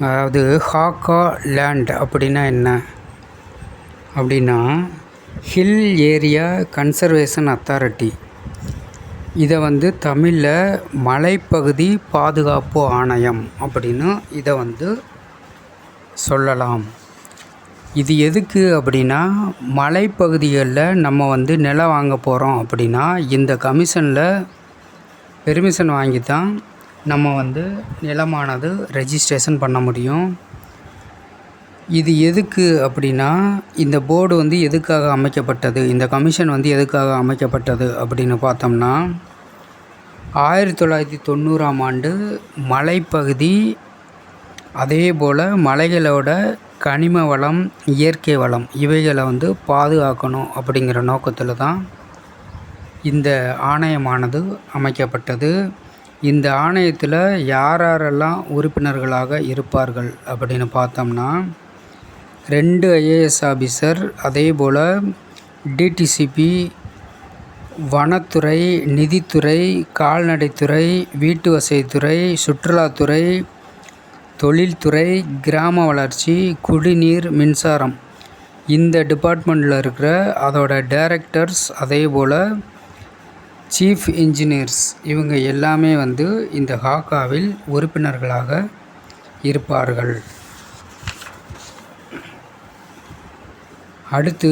அதாவது ஹாக்கா லேண்ட் அப்படின்னா என்ன? அப்படின்னா ஹில் ஏரியா கன்சர்வேஷன் அத்தாரிட்டி. இதை வந்து தமிழில் மலைப்பகுதி பாதுகாப்பு ஆணையம் அப்படின்னு இதை வந்து சொல்லலாம். இது எதுக்கு அப்படின்னா மலைப்பகுதிகளில் நம்ம வந்து நிலம் வாங்க போகிறோம் அப்படின்னா இந்த கமிஷனில் பெர்மிஷன் வாங்கி தான் நம்ம வந்து நிலமானது ரெஜிஸ்ட்ரேஷன் பண்ண முடியும். இது எதுக்கு அப்படின்னா இந்த போர்டு வந்து எதுக்காக அமைக்கப்பட்டது இந்த கமிஷன் வந்து எதுக்காக அமைக்கப்பட்டது அப்படின்னு பார்த்தோம்னா ஆயிரத்தி தொள்ளாயிரத்தி தொண்ணூறாம் ஆண்டு மலைப்பகுதி அதே போல் மலைகளோட கனிம வளம் இயற்கை வளம் இவைகளை வந்து பாதுகாக்கணும் அப்படிங்கிற நோக்கத்தில் தான் இந்த ஆணையமானது அமைக்கப்பட்டது. இந்த ஆணையத்தில் யார் யாரெல்லாம் உறுப்பினர்களாக இருப்பார்கள் அப்படின்னு பார்த்தோம்னா ரெண்டு ஐஏஎஸ் ஆஃபீஸர் அதே போல் டிடிசிபி வனத்துறை நிதித்துறை கால்நடைத்துறை வீட்டு வசதித்துறை சுற்றுலாத்துறை தொழில்துறை கிராம வளர்ச்சி குடிநீர் மின்சாரம். இந்த டிபார்ட்மெண்ட்டில் இருக்கிற அதோட டைரக்டர்ஸ் அதே போல் சீஃப் இன்ஜினியர்ஸ் இவங்க எல்லாமே வந்து இந்த ஹாக்காவில் உறுப்பினர்களாக இருப்பார்கள். அடுத்து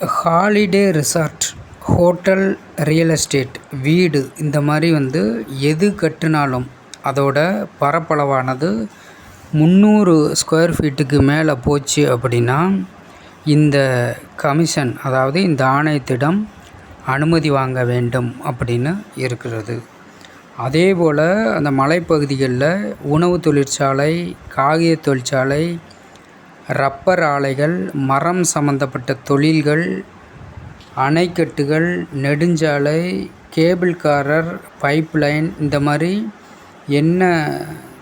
holiday resort hotel real estate வீடு இந்த மாதிரி வந்து எது கட்டினாலும் அதோட பரப்பளவானது முந்நூறு ஸ்கொயர் ஃபீட்டுக்கு மேலே போச்சு அப்படின்னா இந்த கமிஷன் அதாவது இந்த ஆணையத்திடம் அனுமதி வாங்க வேண்டும் அப்படின்னு இருக்கிறது. அதே போல் அந்த மலைப்பகுதிகளில் உணவு தொழிற்சாலை காகித தொழிற்சாலை ரப்பர் ஆலைகள் மரம் சம்மந்தப்பட்ட தொழில்கள் அணைக்கட்டுகள் நெடுஞ்சாலை கேபிள்காரர் பைப்லைன் இந்த மாதிரி என்ன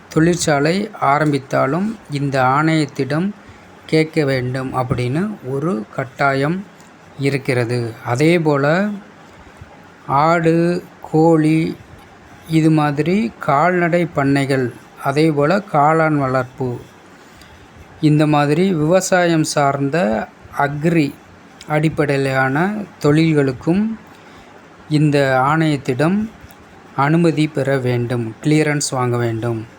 தொழிற்சாலை ஆரம்பித்தாலும் இந்த ஆணையத்திடம் கேட்க வேண்டும் அப்படின்னு ஒரு கட்டாயம் இருக்கிறது. அதே போல் ஆடு கோழி இது மாதிரி கால்நடை பண்ணைகள் அதே போல் காளான் வளர்ப்பு. இந்த மாதிரி விவசாயம் சார்ந்த அக்ரி அடிப்படையிலான தொழில்களுக்கும் இந்த ஆணையத்திடம் அனுமதி பெற வேண்டும் கிளியரன்ஸ் வாங்க வேண்டும்.